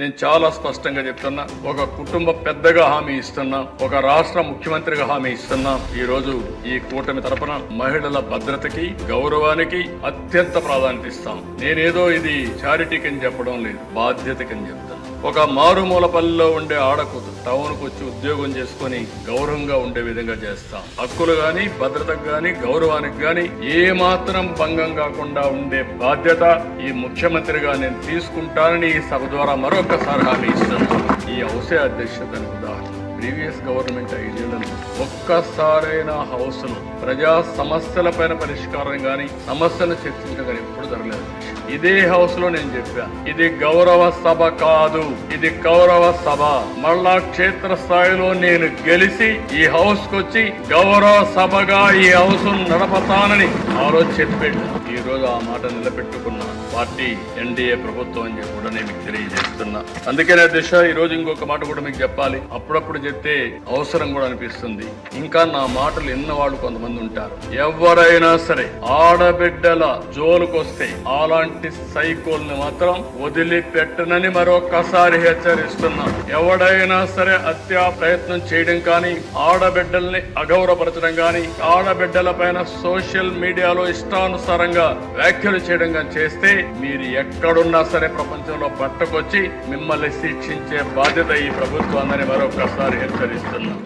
నేను చాలా స్పష్టంగా చెప్తున్నా. ఒక కుటుంబ పెద్దగా హామీ ఇస్తున్నా. ఒక రాష్ట్ర ముఖ్యమంత్రిగా హామీ ఇస్తున్నా. ఈ రోజు ఈ కూటమి తరపున మహిళల భద్రతకి గౌరవానికి అత్యంత ప్రాధాన్యత ఇస్తాం. నేనేదో ఇది చారిటీకి అని చెప్పడం లేదు. బాధ్యతకి అని చెప్తాను ఒక మారుమూల పల్లెలో ఉండే ఆడకూతురు టౌన్కు వచ్చి ఉద్యోగం చేసుకొని గౌరవంగా ఉండే విధంగా చేస్తాం. హక్కులు గాని భద్రతకు గాని గౌరవానికి గాని ఏ మాత్రం భంగం కాకుండా ఉండే బాధ్యత ఈ ముఖ్యమంత్రిగా నేను తీసుకుంటానని ఈ సభ ద్వారా మరో మరొకసారి హామీ ఇస్తున్నాను ఈ అవసర అధ్యక్షతను ఉదాహరణ ప్రీవియస్ గవర్నమెంట్ ఐడియాలను ఒక్కసారైనా హౌస్ను ప్రజా సమస్యల పైన పరిష్కారం కానీ సమస్యలు చర్చించగానే ఎప్పుడు జరగలేదు. ఇదే హౌస్లో నేను చెప్పా. ఇది గౌరవ సభ కాదు. ఇది గౌరవ సభ. మళ్ళా క్షేత్ర స్థాయిలో నేను గెలిచి ఈ హౌస్ కొచ్చి వచ్చి గౌరవ సభగా ఈ హౌస్ నడపతానని ఆ రోజు చెప్పాడు. ఈ రోజు ఆ మాట నిలబెట్టుకున్న పార్టీ ఎన్డీఏ ప్రభుత్వం అని చెప్పి కూడా నేను మీకు తెలియజేస్తున్నా. అందుకనే దిశ ఈ రోజు ఇంకొక మాట కూడా మీకు చెప్పాలి. అప్పుడప్పుడు చెప్తే అవసరం కూడా అనిపిస్తుంది. ఇంకా నా మాటలు ఎన్న వాళ్ళు కొంతమంది ఉంటారు. ఎవరైనా సరే ఆడబిడ్డల జోలుకొస్తే అలాంటి సైకోల్ని మాత్రం వదిలిపెట్టనని మరొకసారి హెచ్చరిస్తున్నాం. ఎవడైనా సరే హత్యా ప్రయత్నం చేయడం కానీ ఆడబిడ్డల్ని అగౌరవపరచడం కానీ ఆడబిడ్డల పైన సోషల్ మీడియాలో ఇష్టానుసారంగా వ్యాఖ్యలు చేయడం కానీ చేస్తే మీరు ఎక్కడున్నా సరే ప్రపంచంలో పట్టుకొచ్చి మిమ్మల్ని శిక్షించే బాధ్యత ఈ ప్రభుత్వాన్ని మరొకసారి హెచ్చరిస్తున్నాం.